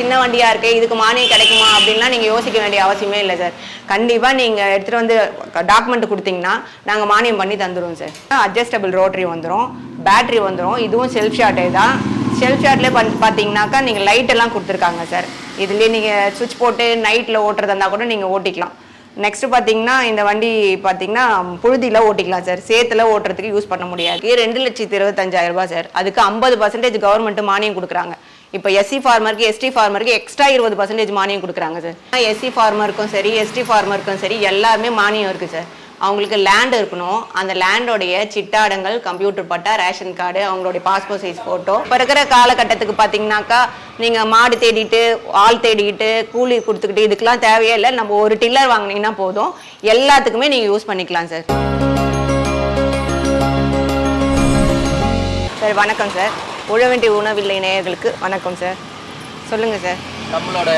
சின்ன வண்டியாக இருக்குது இதுக்கு மானியம் கிடைக்குமா அப்படின்லாம் நீங்கள் யோசிக்க வேண்டிய அவசியமே இல்லை சார். கண்டிப்பாக நீங்கள் எடுத்துகிட்டு வந்து டாக்குமெண்ட் கொடுத்தீங்கன்னா நாங்கள் மானியம் பண்ணி தந்துடுவோம் சார். அட்ஜஸ்டபிள் ரோட்டரி வந்துடும் பேட்டரி வந்துடும் இதுவும் செல்ஃப் ஷார்ட்டே தான். செல்ஃப் ஷார்ட்லேயே பண் பார்த்தீங்கன்னாக்கா நீங்கள் லைட் எல்லாம் கொடுத்துருக்காங்க சார். இதுலேயே நீங்கள் சுவிட்ச் போட்டு நைட்டில் ஓட்டுறதா இருந்தால் கூட நீங்கள் ஓட்டிக்கலாம். நெக்ஸ்ட் பார்த்தீங்கன்னா இந்த வண்டி பார்த்தீங்கன்னா புழுதியில் ஓட்டிக்கலாம் சார். சேத்துல ஓட்டுறதுக்கு யூஸ் பண்ண முடியாது. ரெண்டு லட்சத்தி இருபத்தஞ்சாயிரம் ரூபாய் சார். அதுக்கு ஐம்பது பர்சன்டேஜ் கவர்மெண்ட் மானியம் கொடுக்குறாங்க. இப்போ எஸ்சி ஃபார்மருக்கு எஸ்டி ஃபார்மருக்கு எக்ஸ்ட்ரா இருபது பர்சன்டேஜ் மானியம் கொடுக்குறாங்க சார் எஸ்சி ஃபார்மருக்கும் சரி எஸ்டி ஃபார்மருக்கும் சரி எல்லாருமே மானியம் இருக்குது சார் அவங்களுக்கு லேண்ட் இருக்கணும். அந்த லேண்டோடைய சிட்டாடங்கள் கம்ப்யூட்டர் பட்டா ரேஷன் கார்டு அவங்களுடைய பாஸ்போர்ட் சைஸ் ஃபோட்டோ இப்போ இருக்கிற காலகட்டத்துக்கு பார்த்தீங்கன்னாக்கா நீங்கள் மாடு தேடிட்டு ஆள் தேடிக்கிட்டு கூலி கொடுத்துக்கிட்டு இதுக்கெல்லாம் தேவையே இல்லை. நம்ம ஒரு டில்லர் வாங்குனீங்கன்னா போதும். எல்லாத்துக்குமே நீங்கள் யூஸ் பண்ணிக்கலாம் சார் சார் வணக்கம் சார் உழவண்டி உணவில்லை நேயர்களுக்கு. வணக்கம் சார் சொல்லுங்கள் சார் நம்மளோட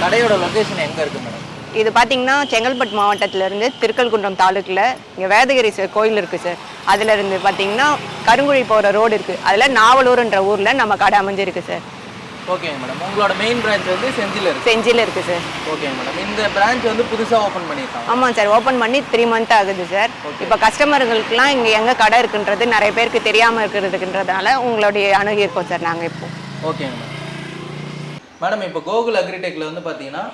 கடையோட லொகேஷன் எங்க இருக்கு மேடம் இது பார்த்தீங்கன்னா செங்கல்பட்டு மாவட்டத்திலேருந்து திருக்கல்குன்றம் தாலுக்கில் இங்கே வேதகிரி சார் கோயில் இருக்குது சார் அதுல இருந்து பார்த்தீங்கன்னா கருங்குழி போகிற ரோடு இருக்குது அதில் நாவலூர்ன்ற ஊரில் நம்ம கடை அமைஞ்சிருக்கு சார் ஓகேங்க மேடம் உங்களோட மெயின் பிரான்ச் வந்து செஞ்சில இருக்கு. செஞ்சியில் இருக்குது சார் ஓகேங்க மேடம் இந்த பிரான்ச் வந்து புதுசா ஓபன் பண்ணியிருக்காங்க ஆமாம் சார் ஓப்பன் பண்ணி த்ரீ மந்த் ஆகுது சார் இப்போ கஸ்டமர்களுக்கெல்லாம் இங்கே எங்கே கடை இருக்குன்றது நிறைய பேருக்கு தெரியாமல் இருக்கிறதுக்குன்றதுனால உங்களுடைய அணுகி இருக்கோம் சார் நாங்கள் இப்போ. ஓகேங்க மேடம் மேடம் இப்போ கோகுல் அக்ரிடெக்ல வந்து பாத்தீங்கன்னா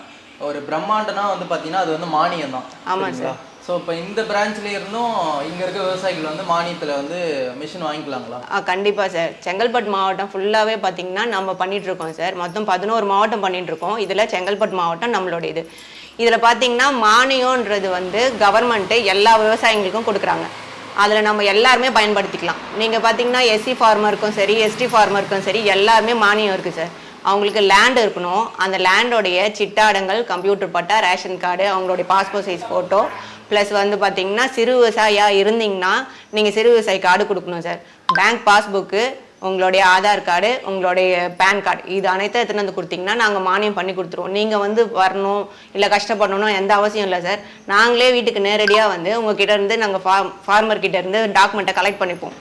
ஒரு பிரம்மாண்டனா வந்து பாத்தீங்கன்னா அது வந்து மானியம் தான் ஆமாம் சார் ஸோ இப்போ இந்த பிரான்ச்சில் இருந்தும் இங்கே இருக்க விவசாயிகள் வந்து மானியத்தில் வந்து மிஷின் வாங்கிக்கலாங்களா? ஆ கண்டிப்பாக சார் செங்கல்பட்டு மாவட்டம் ஃபுல்லாகவே பார்த்தீங்கன்னா நம்ம பண்ணிகிட்ருக்கோம் சார் மொத்தம் பதினோரு மாவட்டம் பண்ணிகிட்ருக்கோம் இதில் செங்கல்பட்டு மாவட்டம் நம்மளோட இது. இதில் பார்த்தீங்கன்னா மானியம்ன்றது வந்து கவர்மெண்ட்டு எல்லா விவசாயிகளுக்கும் கொடுக்குறாங்க. அதில் நம்ம எல்லாருமே பயன்படுத்திக்கலாம். நீங்கள் பார்த்தீங்கன்னா எஸ்சி ஃபார்மருக்கும் சரி எஸ்டி ஃபார்மருக்கும் சரி எல்லாருமே மானியம் இருக்குது சார் அவங்களுக்கு லேண்ட் இருக்கணும். அந்த லேண்டோடைய சிட்டாடங்கள் கம்ப்யூட்டர் பட்டா ரேஷன் கார்டு அவங்களுடைய பாஸ்போர்ட் சைஸ் ஃபோட்டோ ப்ளஸ் வந்து பார்த்தீங்கன்னா சிறு விவசாயியாக இருந்தீங்கன்னா நீங்கள் சிறு விவசாயி கார்டு கொடுக்கணும் சார் பேங்க் பாஸ்புக்கு உங்களுடைய ஆதார் கார்டு உங்களுடைய பேன் கார்டு இது அனைத்தும் எத்தனை வந்து கொடுத்தீங்கன்னா நாங்கள் மானியம் பண்ணி கொடுத்துருவோம். நீங்கள் வந்து வரணும் இல்லை கஷ்டப்படணும் எந்த அவசியம் இல்லை சார் நாங்களே வீட்டுக்கு நேரடியாக வந்து உங்ககிட்ட இருந்து நாங்கள் ஃபார்ம் ஃபார்மர் கிட்ட இருந்து டாக்குமெண்ட்டை கலெக்ட் பண்ணிப்போம்.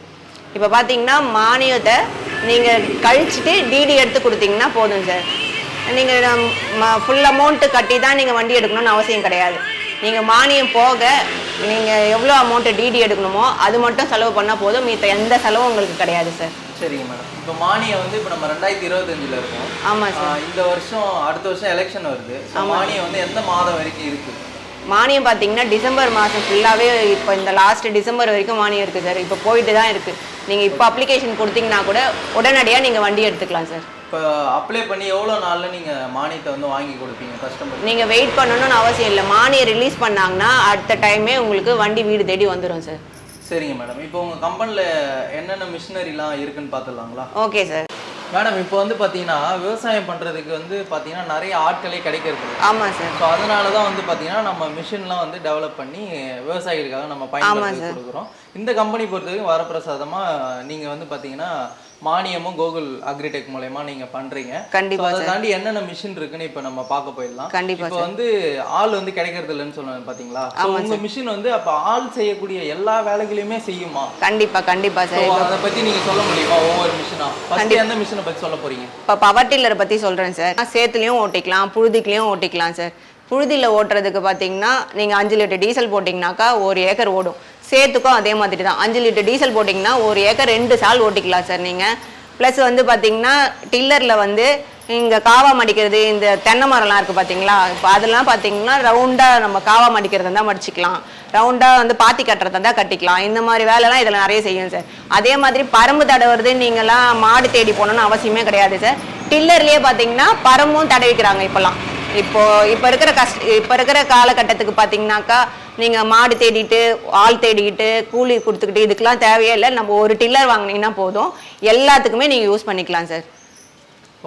இப்போ பார்த்தீங்கன்னா மானியத்தை நீங்கள் கழிச்சிட்டு டிடி எடுத்து கொடுத்தீங்கன்னா போதும் சார் நீங்கள் ஃபுல் அமௌண்ட்டு கட்டி தான் நீங்கள் வண்டி எடுக்கணும்னு அவசியம் கிடையாது. நீங்கள் மானியம் போக நீங்கள் எவ்வளோ அமௌண்ட்டு டிடி எடுக்கணுமோ அது மட்டும் செலவு பண்ணால் போதும். மீத்த எந்த செலவும் உங்களுக்கு கிடையாது சார் சரிங்க மேடம் இப்போ மானியம் வந்து இப்போ நம்ம ரெண்டாயிரத்தி இருபத்தஞ்சில் இருக்கோம். ஆமாம் சார் இந்த வருஷம் அடுத்த வருஷம் எலெக்ஷன் வருது. மானியம் வந்து எந்த மாதம் வரைக்கும் இருக்கு? மானியம் பார்த்தீங்கன்னா டிசம்பர் மாதம் ஃபுல்லாகவே இப்போ இந்த லாஸ்ட் டிசம்பர் வரைக்கும் மானியம் இருக்குது சார் இப்போ போயிட்டு தான் இருக்குது நீங்கள் இப்போ அப்ளிகேஷன் கொடுத்தீங்கன்னா கூட உடனடியாக நீங்கள் வண்டி எடுத்துக்கலாம் சார் இப்போ அப்ளை பண்ணி எவ்வளோ நாளில் நீங்கள் மானியத்தை வந்து வாங்கி கொடுப்பீங்க கஸ்டமர் நீங்கள் வெயிட் பண்ணணும்னு அவசியம் இல்லை. மானியம் ரிலீஸ் பண்ணாங்கன்னா அடுத்த டைமே உங்களுக்கு வண்டி வீடு தேடி வந்துடும் சார் சரிங்க மேடம் இப்போ உங்கள் கம்பெனியில் என்னென்ன மிஷினரிலாம் இருக்குன்னு பார்த்துடலாங்களா ஓகே சார் மேடம் இப்போ வந்து பார்த்தீங்கன்னா விவசாயம் பண்ணுறதுக்கு வந்து பார்த்தீங்கன்னா நிறைய ஆட்களே கிடைக்கிறது. ஆமாம் சார் ஸோ அதனால தான் வந்து பார்த்தீங்கன்னா நம்ம மிஷின்லாம் வந்து டெவலப் பண்ணி விவசாயிகளுக்காக நம்ம பயன்படுத்தி கொடுக்குறோம். இந்த கம்பெனி பொறுத்தவரைக்கும் வரப்பிரசாதமாக நீங்கள் வந்து பார்த்தீங்கன்னா மானியமும் கோகுல் அக்ரிடெக் மூலயமா நீங்கள் பண்ணுறீங்க கண்டிப்பா அதை தாண்டி என்னென்ன மிஷின் இருக்குன்னு இப்போ நம்ம பார்க்க போயிடலாம். கண்டிப்பா இப்போ வந்து ஆள் வந்து கிடைக்கிறது இல்லைன்னு சொன்னேன் பார்த்தீங்களா ஸோ உங்கள் மிஷின் வந்து அப்போ ஆள் செய்யக்கூடிய எல்லா வேலைகளையுமே செய்யுமா? கண்டிப்பாக கண்டிப்பாக ஸோ சார் அதை பற்றி நீங்கள் சொல்ல முடியுமா ஒவ்வொரு மிஷினா ஃபர்ஸ்ட் எந்த மிஷினை பற்றி சொல்ல போறீங்க? இப்போ பவர் டில்லரை பற்றி சொல்கிறேன் சார் சேத்துலேயும் ஓட்டிக்கலாம் புழுதிக்குலேயும் ஓட்டிக்கலாம் சார் புழுதியில் ஓட்டுறதுக்கு பார்த்தீங்கன்னா நீங்கள் அஞ்சு லிட்டர் டீசல் போட்டிங்கனாக்கா ஒரு ஏக்கர் ஓடும். சேத்துக்கும் அதே மாதிரி தான் அஞ்சு லிட்டர் டீசல் போட்டிங்கன்னா ஒரு ஏக்கர் ரெண்டு சால் ஓட்டிக்கலாம் சார் நீங்கள் ப்ளஸ் வந்து பார்த்தீங்கன்னா டில்லரில் வந்து இங்கே காவா மடிக்கிறது இந்த தென்னை மரம்லாம் இருக்குது பார்த்தீங்களா இப்போ அதெல்லாம் பார்த்தீங்கன்னா ரவுண்டாக நம்ம காவா மடிக்கிறதா தான் மடிச்சிக்கலாம். ரவுண்டாக வந்து பாத்தி கட்டுறதா தான் கட்டிக்கலாம். இந்த மாதிரி வேலைலாம் இதில் நிறைய செய்யும் சார். அதே மாதிரி பரம்பு தடவுறது நீங்களாம் மாடு தேடி போகணுன்னு அவசியமே கிடையாது சார். டில்லர்லேயே பார்த்தீங்கன்னா பரம்பும் தடவிக்கிறாங்க இப்போல்லாம். இப்போ இப்போ இருக்கிற கஷ்ட இப்போ இருக்கிற காலகட்டத்துக்கு பார்த்தீங்கன்னாக்கா நீங்கள் மாடு தேடிட்டு ஆள் தேடிக்கிட்டு கூலி கொடுத்துக்கிட்டு இதுக்கெல்லாம் தேவையே இல்லை. நம்ம ஒரு டில்லர் வாங்குனீங்கன்னா போதும். எல்லாத்துக்குமே நீங்கள் யூஸ் பண்ணிக்கலாம் சார்.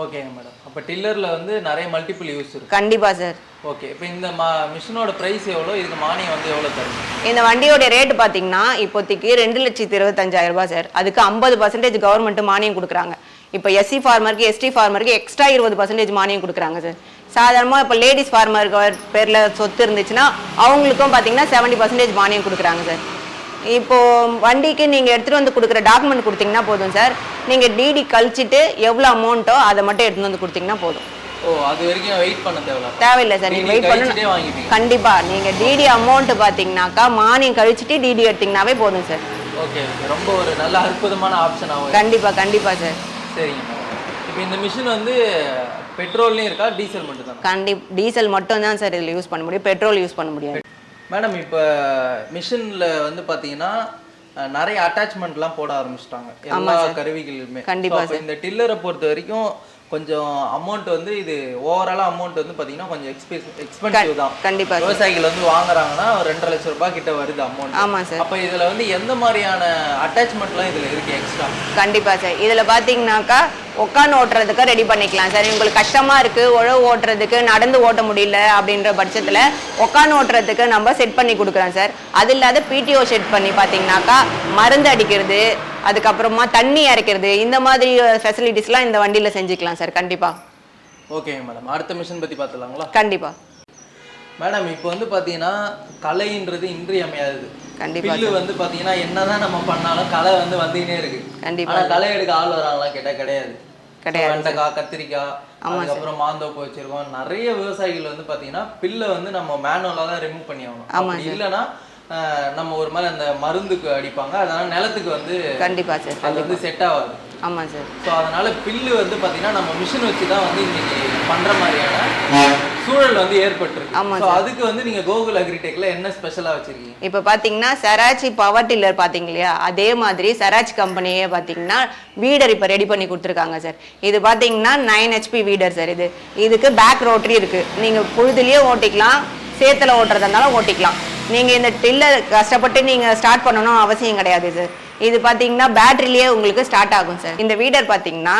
ஓகேங்க மேடம். அப்போ டில்லரில் வந்து நிறைய மல்டிபிள் யூஸ் இருக்கு. கண்டிப்பாக சார். ஓகே. இப்போ இந்த மிஷினோட ப்ரைஸ் எவ்வளோ? இதுக்கு மானியம் வந்து எவ்வளோ தருங்க இந்த வண்டியோட ரேட்டு பார்த்தீங்கன்னா இப்போதைக்கு ரெண்டு லட்சத்தி இருபத்தஞ்சாயிரம் ரூபாய் சார். அதுக்கு ஐம்பது பர்சன்டேஜ் கவர்மெண்ட் மானியம் கொடுக்குறாங்க. இப்போ எஸ்சி ஃபார்மருக்கு எஸ்டி ஃபார்மருக்கு எக்ஸ்ட்ரா இருபது பர்சன்டேஜ் மானியம் கொடுக்குறாங்க சார். சாதாரணமாக இப்போ லேடிஸ் ஃபார்மருக்கு பேரில் சொத்து இருந்துச்சுன்னா அவங்களுக்கும் பார்த்தீங்கன்னா செவன்ட்டி பர்சன்டேஜ் மானியம் கொடுக்குறாங்க சார். இப்போ வண்டிக்கு நீங்கள் எடுத்துகிட்டு வந்து கொடுக்குற டாக்குமெண்ட் கொடுத்தீங்கன்னா போதும் சார். நீங்கள் டிடி கழிச்சிட்டு எவ்வளோ அமௌண்ட்டோ அதை மட்டும் எடுத்துகிட்டு வந்து கொடுத்தீங்கன்னா போதும். தேவையில்ல சார். நீங்கள் வெயிட் பண்ணணும். வாங்கிப்பீங்க. கண்டிப்பா. நீங்க டிடி அமௌண்ட் பாத்தீங்கன்னாக்கா மானியம் கழிச்சிட்டு டிடி எடுத்தீங்கன்னாவே போதும் சார். ஓகே ரொம்ப ஒரு நல்ல அற்புதமான ஆப்ஷன் ஆகும் கண்டிப்பா கண்டிப்பா சார். சரிங்க. இப்போ இந்த மிஷின் வந்து பெட்ரோல்லையும் இருக்கா? டீசல் மட்டும் தானே கண்டி டீசல் மட்டும் தான் சார் இதில் யூஸ் பண்ண முடியும். பெட்ரோல் யூஸ் பண்ண முடியாது. மேடம் இப்போ மிஷினில் வந்து பார்த்தீங்கன்னா நிறைய அட்டாச்மெண்ட்லாம் போட ஆரம்பிச்சிட்டாங்க. எல்லா கருவிகளுமே. கண்டிப்பா So, அப்ப இந்த டில்லரை பொறுத்த வரைக்கும் கொஞ்சம் அமௌண்ட் வந்து இது ஓவராலாக அமௌண்ட் வந்து பார்த்தீங்கன்னா கொஞ்சம் எக்ஸ்பென்ஸ் எக்ஸ்பென்சிவ் தான். கண்டிப்பா சார். விவசாயிகள் வந்து வாங்குறாங்கன்னா ஒரு ரெண்டரை லட்சம் ரூபாய் கிட்ட வருது அமௌண்ட் ஆமா சார். அப்போ இதில் வந்து எந்த மாதிரியான அட்டாச்மெண்ட்லாம் இதில் இருக்கு எக்ஸ்ட்ரா கண்டிப்பா சார். இதுல பாத்தீங்கன்னாக்கா உட்காந்து ஓட்டுறதுக்கு ரெடி பண்ணிக்கலாம். சார் உங்களுக்கு கஷ்டமா இருக்கு உழவு ஓட்டுறதுக்கு நடந்து ஓட்ட முடியல அப்படின்ற பட்சத்துல உட்காந்து ஓட்டுறதுக்கு நம்ம செட் பண்ணி கொடுக்குறோம் சார். அது இல்லாத பிடிஓ செட் பண்ணி பாத்தீங்கன்னாக்கா மருந்து அடிக்கிறது அதுக்கப்புறமா தண்ணி இறைக்கிறது இந்த மாதிரி ஃபெசிலிட்டிஸ்லாம் இந்த வண்டியில செஞ்சுக்கலாம் சார் கண்டிப்பா. ஓகே மேடம் அடுத்த மிஷின் பற்றி பார்த்துலாங்களா கண்டிப்பா. மேடம் இப்போ வந்து பார்த்தீங்கன்னா கலைன்றது இன்றியமையாதது. கண்டிப்பா பில்லு வந்து பார்த்தீங்கன்னா என்னதான் நம்ம பண்ணாலும் கலை வந்து வந்துக்கிட்டே இருக்கு. கண்டிப்பா. ஆனா களை எடுக்க ஆள் வராங்களா கேட்டா கிடையாது. கிடையாது. வெண்டைக்காய் கத்திரிக்காய் அதுக்கப்புறம் மாந்தோப்பு வச்சிருக்கோம். நிறைய விவசாயிகள் வந்து பாத்தீங்கன்னா பில்லை வந்து நம்ம மேனுவலா தான் ரிமூவ் பண்ணி ஆகணும் அப்படி இல்லைன்னா நம்ம ஒரு மாதிரி அந்த மருந்துக்கு அடிப்பாங்க. அதனால நிலத்துக்கு வந்து கண்டிப்பா சார். அது வந்து செட் ஆகாது. ஆமா சார். ஸோ அதனால பில்லு வந்து பாத்தீங்கன்னா நம்ம மிஷின் வச்சு தான் வந்து இன்னைக்கு பண்ற மாதிரியான சூழல் வந்து ஏற்பட்டிருக்கு. ஆமா ஸோ அதுக்கு வந்து நீங்க கோகுல் அக்ரிடெக்ல என்ன ஸ்பெஷலா வச்சிருக்கீங்க? இப்போ பார்த்தீங்கன்னா சராச்சி பவர் டில்லர் பார்த்தீங்க இல்லையா? அதே மாதிரி சராச் கம்பெனியே பார்த்தீங்கன்னா வீடர் இப்போ ரெடி பண்ணி கொடுத்துருக்காங்க சார். இது பார்த்தீங்கன்னா நைன் ஹெச்பி வீடர் சார் இது. இதுக்கு பேக் ரோட்டரி இருக்குது நீங்கள் புழுதுலேயே ஓட்டிக்கலாம். சேத்துல ஓட்டுறதா இருந்தாலும் ஓட்டிக்கலாம். நீங்கள் இந்த டில்லர் கஷ்டப்பட்டு நீங்கள் ஸ்டார்ட் பண்ணணும் அவசியம் கிடையாது சார் இது பார்த்தீங்கன்னா பேட்டரிலேயே உங்களுக்கு ஸ்டார்ட் ஆகும் சார் இந்த வீடர் பார்த்தீங்கன்னா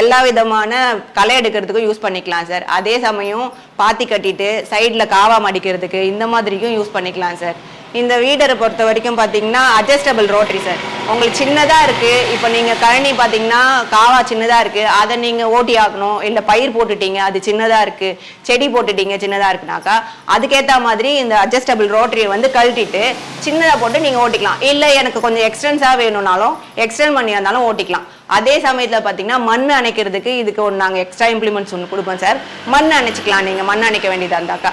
எல்லா விதமான களை எடுக்கிறதுக்கும் யூஸ் பண்ணிக்கலாம் சார் அதே சமயம் பாத்தி கட்டிட்டு சைடில் காவா மடிக்கிறதுக்கு இந்த மாதிரியும் யூஸ் பண்ணிக்கலாம் சார் இந்த வீடரை பொறுத்த வரைக்கும் பார்த்தீங்கன்னா அட்ஜஸ்டபிள் ரோட்டரி சார் உங்களுக்கு சின்னதாக இருக்குது இப்போ நீங்கள் கழனி பார்த்தீங்கன்னா காவா சின்னதாக இருக்குது அதை நீங்கள் ஓட்டி ஆக்கணும். இல்லை பயிர் போட்டுட்டீங்க அது சின்னதாக இருக்குது செடி போட்டுட்டீங்க சின்னதாக இருக்குனாக்கா அதுக்கேற்ற மாதிரி இந்த அட்ஜஸ்டபிள் ரோட்டரியை வந்து கழட்டிட்டு சின்னதாக போட்டு நீங்கள் ஓட்டிக்கலாம். இல்லை எனக்கு கொஞ்சம் எக்ஸ்டென்ஸாக வேணும்னாலும் எக்ஸ்டென்ட் பண்ணி இருந்தாலும் ஓட்டிக்கலாம். அதே சமயத்தில் பார்த்தீங்கன்னா மண் அணைக்கிறதுக்கு இதுக்கு ஒன்று நாங்கள் எக்ஸ்ட்ரா இம்ப்ளிமெண்ட்ஸ் ஒன்று கொடுப்போம் சார் மண் அணைச்சிக்கலாம். நீங்கள் மண் அணைக்க வேண்டியதாக இருந்தாக்கா.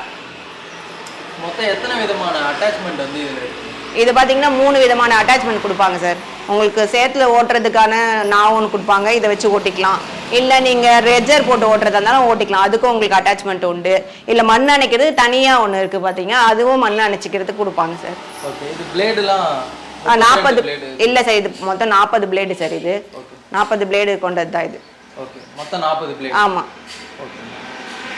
மொத்தம் எத்தனை விதமான அட்டாச்மெண்ட் வந்து இதில் இருக்குது இது பார்த்தீங்கன்னா மூணு விதமான அட்டாச்மெண்ட் கொடுப்பாங்க சார் உங்களுக்கு சேத்துல ஓட்டுறதுக்கான நான் ஒன்று கொடுப்பாங்க இதை வச்சு ஓட்டிக்கலாம். இல்லை நீங்கள் ரெஜர் போட்டு ஓட்டுறதா இருந்தாலும் ஓட்டிக்கலாம். அதுக்கும் உங்களுக்கு அட்டாச்மெண்ட் உண்டு. இல்லை மண் அணைக்கிறது தனியாக ஒன்று இருக்குது பார்த்தீங்க அதுவும் மண் அணைச்சிக்கிறதுக்கு கொடுப்பாங்க சார் நாற்பது இல்லை சார் இது மொத்தம் நாற்பது பிளேடு சார் இது. நாற்பது பிளேடு கொண்டது தான் இது. ஆமாம்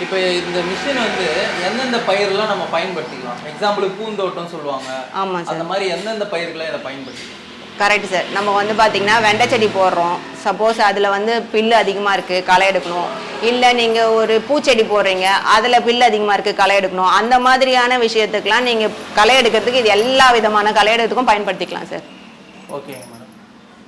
இப்போ இந்த மிஷின் வந்து எந்தெந்த பயிரெல்லாம் நம்ம பயன்படுத்திக்கலாம்? எக்ஸாம்பிளுக்கு பூந்தோட்டம் சொல்லுவாங்க. ஆமாம் சார் அந்த மாதிரி எந்தெந்த பயிர்களை இதை பயன்படுத்திக்கலாம்? கரெக்ட் சார் நம்ம வந்து பார்த்தீங்கன்னா வெண்டை செடி போடுறோம். சப்போஸ் அதில் வந்து பில்லு அதிகமாக இருக்குது களை எடுக்கணும். இல்லை நீங்கள் ஒரு பூச்செடி போடுறீங்க அதில் பில்லு அதிகமாக இருக்குது களை எடுக்கணும். அந்த மாதிரியான விஷயத்துக்கெலாம் நீங்கள் களை எடுக்கிறதுக்கு இது எல்லா விதமான களை எடுக்கிறதுக்கும் பயன்படுத்திக்கலாம் சார் மேடம்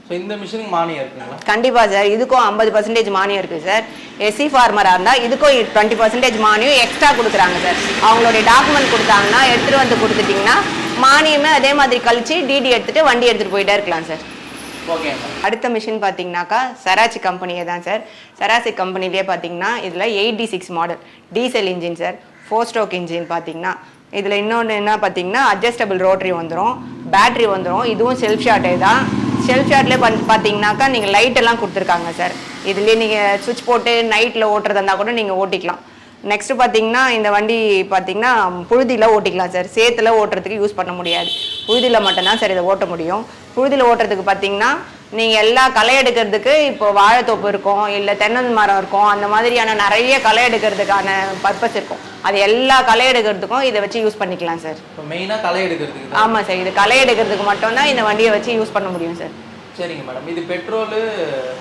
ஸோ இந்த மிஷினுக்கு மானியம் இருக்குங்களா? கண்டிப்பாக சார் இதுக்கும் ஐம்பது பர்சன்டேஜ் மானியம் இருக்குது சார் எஸ்சி ஃபார்மராக இருந்தால் இதுக்கும் டுவெண்ட்டி பர்சன்டேஜ் மானியம் எக்ஸ்ட்ரா கொடுக்குறாங்க சார் அவங்களுடைய டாக்குமெண்ட் கொடுத்தாங்கன்னா எடுத்துகிட்டு வந்து கொடுத்துட்டிங்கன்னா மானியமே அதே மாதிரி கழிச்சு டிடி எடுத்துகிட்டு வண்டி எடுத்துகிட்டு போயிட்டே இருக்கலாம் சார் ஓகே அடுத்த மிஷின் பார்த்தீங்கன்னாக்கா சராச்சி கம்பெனியே தான் சார் சராச்சி கம்பெனிலே பார்த்தீங்கன்னா இதில் eighty six model diesel engine sir four stroke engine பார்த்தீங்கன்னா. இதில் இன்னொன்று என்ன பார்த்தீங்கன்னா அட்ஜஸ்டபிள் ரோட்டரி வந்துடும் பேட்டரி வந்துடும் இதுவும் செல்ஃப் ஷாட்டே தான். ஷெல்ஃப் ஷார்ட்லேயே பண் பார்த்தீங்கன்னாக்கா நீங்கள் லைட் எல்லாம் கொடுத்துருக்காங்க சார் இதுலேயே நீங்கள் சுவிட்ச் போட்டு நைட்டில் ஓட்டுறதா இருந்தால் கூட நீங்கள் ஓட்டிக்கலாம். நெக்ஸ்ட் பார்த்தீங்கன்னா இந்த வண்டி பார்த்தீங்கன்னா புழுதியில் ஓட்டிக்கலாம் சார் சேத்துல ஓட்டுறதுக்கு யூஸ் பண்ண முடியாது. புழுதியில் மட்டும்தான் சார் இதை ஓட்ட முடியும். புழுதியில் ஓட்டுறதுக்கு பார்த்தீங்கன்னா நீங்கள் எல்லா களை எடுக்கிறதுக்கு இப்போ வாழைத்தோப்பு இருக்கும் இல்லை தென்னை மரம் இருக்கும் அந்த மாதிரியான நிறைய களை எடுக்கிறதுக்கான பர்பஸ் இருக்கும். அது எல்லா களை எடுக்கிறதுக்கும் இதை வச்சு யூஸ் பண்ணிக்கலாம் சார் மெயினாக களை எடுக்கிறதுக்கு ஆமாம் சார் இது களை எடுக்கிறதுக்கு மட்டும்தான் இந்த வண்டியை வச்சு யூஸ் பண்ண முடியும் சார் சரிங்க மேடம் இது பெட்ரோலு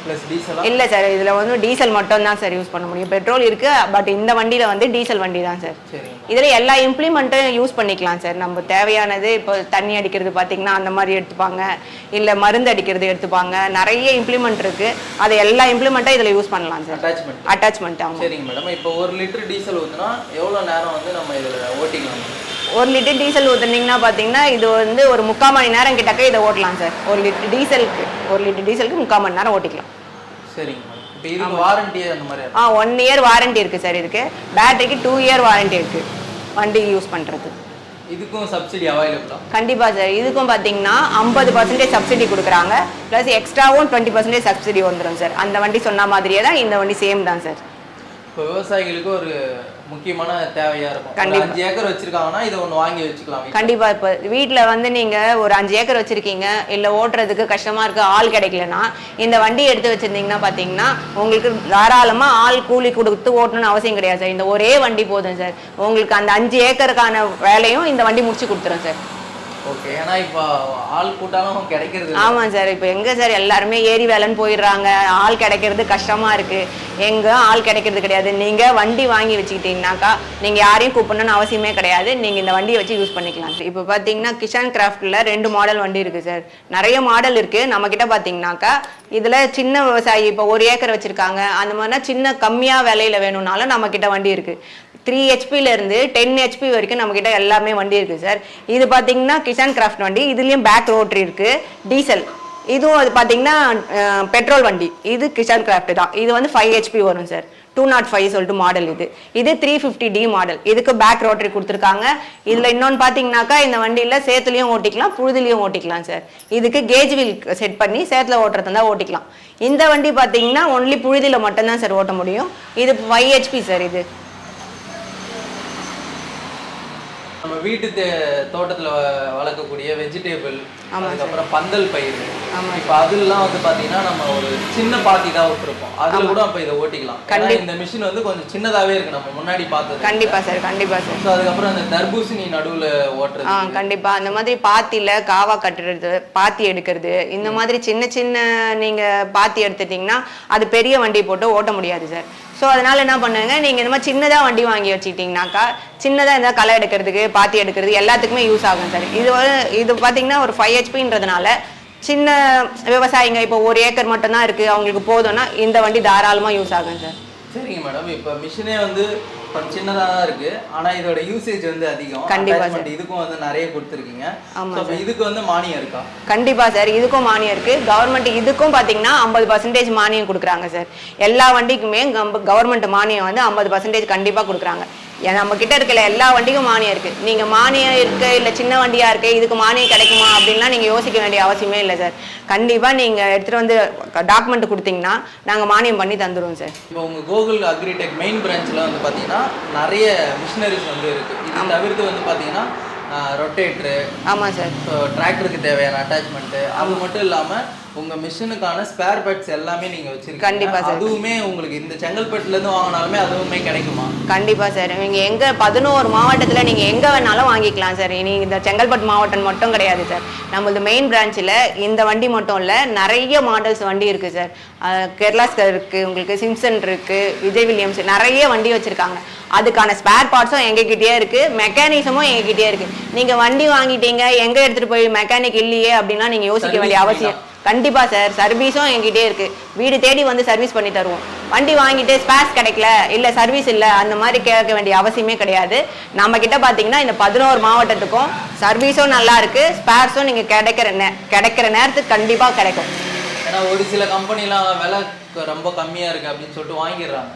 ப்ளஸ் டீசலா இல்லை சார் இதில் வந்து டீசல் மட்டும் தான் சார் யூஸ் பண்ண முடியும். பெட்ரோல் இருக்கு பட் இந்த வண்டியில் வந்து டீசல் வண்டி தான் சார் இதில் எல்லா இம்ப்ளிமெண்ட்டும் யூஸ் பண்ணிக்கலாம் சார் நம்ம தேவையானது இப்போ தண்ணி அடிக்கிறது பார்த்தீங்கன்னா அந்த மாதிரி எடுத்துப்பாங்க. இல்லை மருந்து அடிக்கிறது எடுத்துப்பாங்க. நிறைய இம்ப்ளிமெண்ட் இருக்கு. அதை எல்லா இம்ப்ளிமெண்ட்டும் இதில் யூஸ் பண்ணலாம் சார் அட்டாச்மெண்ட் அட்டாச்மெண்ட் ஆகும் சரிங்க மேடம் இப்போ ஒரு லிட்டர் டீசல் ஊற்றினா எவ்வளோ நேரம் வந்து நம்ம இதில் ஓட்டிக்கலாம் ஒரு லிட்டர் டீசல் ஊற்றுனீங்கன்னா பார்த்தீங்கன்னா இது வந்து ஒரு முக்கால் மணி நேரம் கிட்டக்க இதை ஓட்டலாம் சார். ஒரு லிட்டர் டீசலுக்கு ஒரு லிட்டர் டீசலுக்கு முக்கால் மணி நேரம் ஓட்டிக்கலாம். சரிங்க ஆ ஒன் இயர் வாரண்டி இருக்குது சார் இதுக்கு. பேட்டரிக்கு டூ இயர் வாரண்டி இருக்குது வண்டி யூஸ் பண்ணுறது இதுக்கும் சப்சிடி அவைலபிளா கண்டிப்பாக சார். இதுக்கும் பார்த்தீங்கன்னா ஐம்பது பர்சன்டேஜ் சப்சிடி கொடுக்குறாங்க. ப்ளஸ் எக்ஸ்ட்ராவும் டுவெண்ட்டி பர்சன்டேஜ் சப்சிடி வந்துடும் சார். அந்த வண்டி சொன்ன மாதிரியே தான் இந்த வண்டி சேம் தான் சார். இப்போ விவசாயிகளுக்கு ஒரு முக்கியமான தேவையா இருக்கும். கண்டிப்பா. அஞ்சு ஏக்கர் வச்சிருக்காங்கன்னா இதை ஒன்று வாங்கி வச்சுக்கலாம் வீட்ல. கண்டிப்பாக இப்போ வீட்டில் வந்து நீங்கள் ஒரு அஞ்சு ஏக்கர் வச்சுருக்கீங்க இல்லை ஓட்டுறதுக்கு கஷ்டமாக இருக்குது ஆள் கிடைக்கலனா இந்த வண்டி எடுத்து வச்சுருந்தீங்கன்னா பார்த்தீங்கன்னா உங்களுக்கு தாராளமாக ஆள் கூலி கொடுத்து ஓட்டணும்னு அவசியம் கிடையாது சார். இந்த ஒரே வண்டி போதும் சார். உங்களுக்கு அந்த அஞ்சு ஏக்கருக்கான வேலையும் இந்த வண்டி முடிச்சு கொடுத்துரும் சார். ஓகே ஏன்னா இப்போ ஆள் கூட்டாலும் கிடைக்கிறது ஆமாம் சார் இப்போ எங்கே சார் எல்லாருமே ஏரி வேலைன்னு போயிடுறாங்க. ஆள் கிடைக்கிறது கஷ்டமாக இருக்குது எங்கே ஆள் கிடைக்கிறது கிடையாது. நீங்கள் வண்டி வாங்கி வச்சுக்கிட்டீங்கன்னாக்கா நீங்கள் யாரையும் கூப்பிடணும்னு அவசியமே கிடையாது. நீங்கள் இந்த வண்டியை வச்சு யூஸ் பண்ணிக்கலாம் இப்போ பார்த்தீங்கன்னா கிஷான் கிராஃப்டில் ரெண்டு மாடல் வண்டி இருக்குது சார். நிறைய மாடல் இருக்குது நம்மக்கிட்ட பார்த்தீங்கன்னாக்கா இதில் சின்ன விவசாயி இப்போ ஒரு ஏக்கர் வச்சுருக்காங்க. அந்த மாதிரினா சின்ன கம்மியாக விலையில் வேணும்னாலும் நம்மக்கிட்ட வண்டி இருக்குது த்ரீ ஹெச்பிலேருந்து டென் ஹெச்பி வரைக்கும் நம்மக்கிட்ட எல்லாமே வண்டி இருக்குது சார் இது பார்த்தீங்கன்னா கிஷான் கிராஃப்ட் வண்டி இதுலேயும் பேக் ரோட்ரி இருக்குது டீசல் இதுவும் அது பார்த்தீங்கன்னா பெட்ரோல் வண்டி. இது கிஷான் கிராஃப்ட் தான். இது வந்து ஃபைவ் ஹெச்பி வரும் சார் டூ நாட் ஃபைவ் சொல்லிட்டு மாடல் இது. இது த்ரீ ஃபிஃப்டி டி மாடல் இதுக்கு பேக் ரோட்டரி கொடுத்துருக்காங்க. இதில் இன்னொன்று பார்த்தீங்கன்னாக்கா இந்த வண்டியில் சேத்துலையும் ஓட்டிக்கலாம் புழுதிலையும் ஓட்டிக்கலாம் சார் இதுக்கு கேஜ் வீல் செட் பண்ணி சேத்துல ஓட்டுறதா ஓட்டிக்கலாம். இந்த வண்டி பார்த்தீங்கன்னா ஒன்லி புழுதியில் மட்டும்தான் சார் ஓட்ட முடியும். இது ஃபைவ் ஹெச்பி சார் இது. நம்ம வீட்டு தோட்டத்துல வளர்க்கக்கூடிய வெஜிடேபிள் அதுக்கப்புறம் பந்தல் பயிர். இப்போ அதுலாம் வந்து பாத்தீங்கன்னா நம்ம ஒரு சின்ன பாத்தி தான் விட்டுருப்போம் அதுல கூட அப்ப இதை ஓட்டிக்கலாம். இந்த மிஷின் வந்து கொஞ்சம் சின்னதாவே இருக்கு. நம்ம முன்னாடி பார்த்தது. கண்டிப்பாக சார். கண்டிப்பாக சார். ஸோ அதுக்கப்புறம் அந்த தர்பூசணி நடுவுல ஓட்டுறது. ஆ கண்டிப்பா. அந்த மாதிரி பாத்தியில காவா கட்டுறது பாத்தி எடுக்கிறது இந்த மாதிரி சின்ன சின்ன நீங்க பாத்தி எடுத்துட்டீங்கன்னா அது பெரிய வண்டி போட்டு ஓட்ட முடியாது சார். ஸோ அதனால என்ன பண்ணுங்க நீங்க இந்த மாதிரி சின்னதாக வண்டி வாங்கி வச்சுக்கிட்டிங்கனாக்கா சின்னதாக இந்த களை எடுக்கிறதுக்கு பாத்தி எடுக்கிறது எல்லாத்துக்குமே யூஸ் ஆகும் சார். இது வந்து- இது பார்த்தீங்கன்னா ஒரு ஃபைவ் ஹெச்பின்றதுனால சின்ன விவசாயிங்க இப்போ ஒரு ஏக்கர் மட்டும்தான் இருக்கு அவங்களுக்கு போதும்னா இந்த வண்டி தாராளமாக யூஸ் ஆகும் சார். சரிங்க மேடம் இப்போ மிஷினே வந்து கொஞ்சம் சின்னதா தான் இருக்கு. ஆனா இதோட யூசேஜ் வந்து அதிகம். கண்டிப்பா Attachment இதுக்கும் வந்து நிறைய கொடுத்துருக்கீங்க. ஆமா ஸோ இப்போ இதுக்கு வந்து மானியம் இருக்கா? கண்டிப்பா சார். இதுக்கும் மானியம் இருக்கு. கவர்மெண்ட் இதுக்கும் பாத்தீங்கன்னா ஐம்பது பர்சன்டேஜ் மானியம் கொடுக்குறாங்க சார். எல்லா வண்டிக்குமே கவர்மெண்ட் மானியம் வந்து ஐம்பது பர்சன்டேஜ் கண்டிப்பா கொடுக்குறாங்க. நம்ம கிட்ட இருக்கிற எல்லா வண்டிக்கும் மானியம் இருக்கு. நீங்க மானியம் இருக்கு இல்ல சின்ன வண்டியா இருக்கு இதுக்கு மானியம் கிடைக்குமா அப்படின்லாம் நீங்க யோசிக்க வேண்டிய அவசியமே இல்லை சார். கண்டிப்பா நீங்க எடுத்துட்டு வந்து டாக்குமெண்ட் கொடுத்தீங்கன்னா நாங்க மானியம் பண்ணி தந்துருவோம் சார். இப்போ உங்க கோகுல் அக்ரிடெக் மெயின் பிரான்ச்ல வந்து பாத்தீங்கன்னா நிறைய மிஷினரிஸ் வந்து இருக்கு. இது தவிர்த்து வந்து பாத்தீங்கன்னா ரொட்டேட்ரு ஆமா சார். ஸோ டிராக்டருக்கு தேவையான அட்டாச்மெண்ட்டு அது மட்டும் இல்லாம உங்க மிஷினுக்கான ஸ்பேர் பார்ட்ஸ் எல்லாமே நீங்க வச்சிருக்கீங்க. கண்டிப்பா sir. அதுவுமே உங்களுக்கு இந்த செங்கல்பட்டுல இருந்து வாங்கினாலுமே அதுவுமே கிடைக்குமா? கண்டிப்பா சார். நீங்க எங்க பதினோரு மாவட்டத்துல நீங்க எங்க வேணாலும் வாங்கிக்கலாம் சார். நீங்க இந்த செங்கல்பட்டு மாவட்டம் மட்டும் கிடையாது சார். நம்மளது மெயின் பிரான்ச்சில் இந்த வண்டி மட்டும் இல்ல நிறைய மாடல்ஸ் வண்டி இருக்கு சார். கெர்லாஸ்கர் இருக்கு உங்களுக்கு சிம்சன் இருக்கு விஜய் வில்லியம்ஸ் நிறைய வண்டி வச்சிருக்காங்க. அதுக்கான ஸ்பேர் பார்ட்ஸும் எங்ககிட்டயே இருக்கு மெக்கானிசமும் எங்ககிட்டயே இருக்கு. நீங்க வண்டி வாங்கிட்டீங்க எங்க எடுத்துட்டு போய் மெக்கானிக் இல்லையே அப்படின்னா நீங்க யோசிக்க வேண்டிய அவசியம். கண்டிப்பாக சார் சர்வீஸும் எங்கிட்டே இருக்கு. வீடு தேடி வந்து சர்வீஸ் பண்ணி தருவோம். வண்டி வாங்கிட்டு ஸ்பேஸ் கிடைக்கல இல்லை சர்வீஸ் இல்லை அந்த மாதிரி கேட்க வேண்டிய அவசியமே கிடையாது. நம்ம கிட்ட பார்த்தீங்கன்னா இந்த பதினோரு மாவட்டத்துக்கும் சர்வீஸும் நல்லா இருக்கு ஸ்பேர்ஸும் நீங்க கிடைக்கிற நே கிடைக்கிற நேரத்துக்கு கண்டிப்பாக கிடைக்கும். ஏன்னா ஒரு சில கம்பெனிலாம் விலை ரொம்ப கம்மியா இருக்கு அப்படின்னு சொல்லிட்டு வாங்கிடுறாங்க.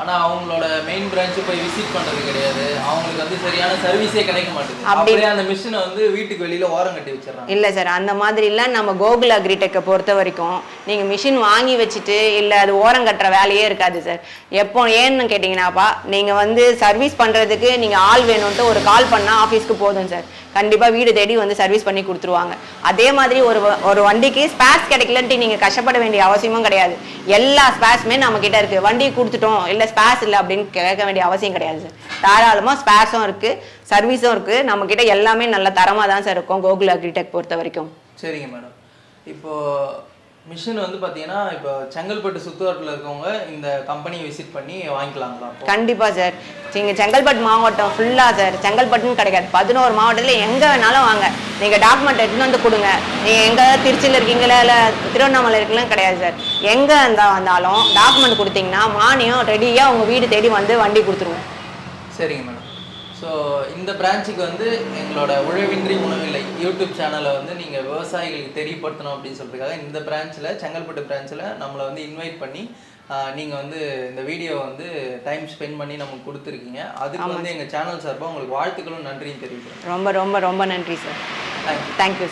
ஆனா அவங்களோட மெயின் பிரான்ச் போய் விசிட் பண்றது கிடையாது. அவங்களுக்கு வந்து சரியான சர்வீஸே கிடைக்க மாட்டேங்குது. அப்படி- அப்படியே அந்த மிஷினை வந்து வீட்டுக்கு வெளியில ஓரம் கட்டி வச்சிடறாங்க. இல்ல சார் அந்த மாதிரிலாம் நம்ம கோகுல் அக்ரிடெக்கை பொறுத்த வரைக்கும் நீங்க மிஷின் வாங்கி வச்சுட்டு இல்ல அது ஓரம் கட்டுற வேலையே இருக்காது சார். எப்போ ஏன்னு கேட்டிங்கன்னாப்பா நீங்க வந்து சர்வீஸ் பண்றதுக்கு நீங்க ஆள் வேணும்ட்டு ஒரு கால் பண்ணா ஆஃபீஸ்க்கு போதும் சார். கண்டிப்பாக வீடு தேடி வந்து சர்வீஸ் பண்ணி கொடுத்துருவாங்க. அதே மாதிரி ஒரு ஒரு வண்டிக்கு ஸ்பேர்ஸ் கிடைக்கலன்ட்டு நீங்கள் கஷ்டப்பட வேண்டிய அவசியமும் கிடையாது. எல்லா ஸ்பேர்ஸுமே நம்ம கிட்ட இருக்குது வண்டி கொடுத்துட்டோம் இல்லை ஸ்பேஸ் இல்லை அப்படின்னு கேட்க வேண்டிய அவசியம் கிடையாது சார் தாராளமாக ஸ்பேர்ஸும் இருக்குது சர்வீஸும் இருக்குது நம்ம கிட்ட எல்லாமே நல்ல தரமாக தான் சார் இருக்கும். கோகுல் அக்ரிடெக் பொறுத்த வரைக்கும். சரிங்க மேடம் இப்போ மிஷின் வந்து பாத்தீங்கன்னா இப்போ செங்கல்பட்டு சுத்துவட்டத்தில் இருக்கவங்க இந்த கம்பெனியை விசிட் பண்ணி வாங்கிக்கலாங்களா அப்போ? கண்டிப்பா சார் நீங்க செங்கல்பட்டு மாவட்டம் ஃபுல்லா சார் செங்கல்பட்டுன்னு கிடைக்காது. பதினோரு மாவட்டத்துல எங்க வேணாலும் வாங்க. நீங்க டாக்குமெண்ட் எடுத்துன்னு வந்து கொடுங்க. நீங்க எங்க திருச்சியில் இருக்கீங்களா இல்ல திருவண்ணாமலை இருக்கீங்களா கிடையாது சார் எங்க இருந்தா வந்தாலும் டாக்குமெண்ட் கொடுத்தீங்கன்னா மானியம் ரெடியா உங்க வீடு தேடி வந்து வண்டி கொடுத்துருவோம். சரிங்க மேடம் ஸோ இந்த பிரான்ச்சுக்கு வந்து எங்களோட உழவின்றி உணவில்லை யூடியூப் சேனலை வந்து நீங்கள் விவசாயிகளுக்கு தெரியப்படுத்தணும் அப்படின்னு சொல்றதுக்காக இந்த பிரான்ச்சில் செங்கல்பட்டு பிரான்ச்சில் நம்மளை வந்து இன்வைட் பண்ணி ஆஹ் நீங்க வந்து இந்த வீடியோ வந்து டைம் ஸ்பெண்ட் பண்ணி நமக்கு கொடுத்துருக்கீங்க. அதுக்கு வந்து எங்க சேனல் சார்பாக உங்களுக்கு வாழ்த்துக்களும் நன்றியும் தெரிவிக்கிறேன். ரொம்ப ரொம்ப ரொம்ப நன்றி சார் தேங்க்யூ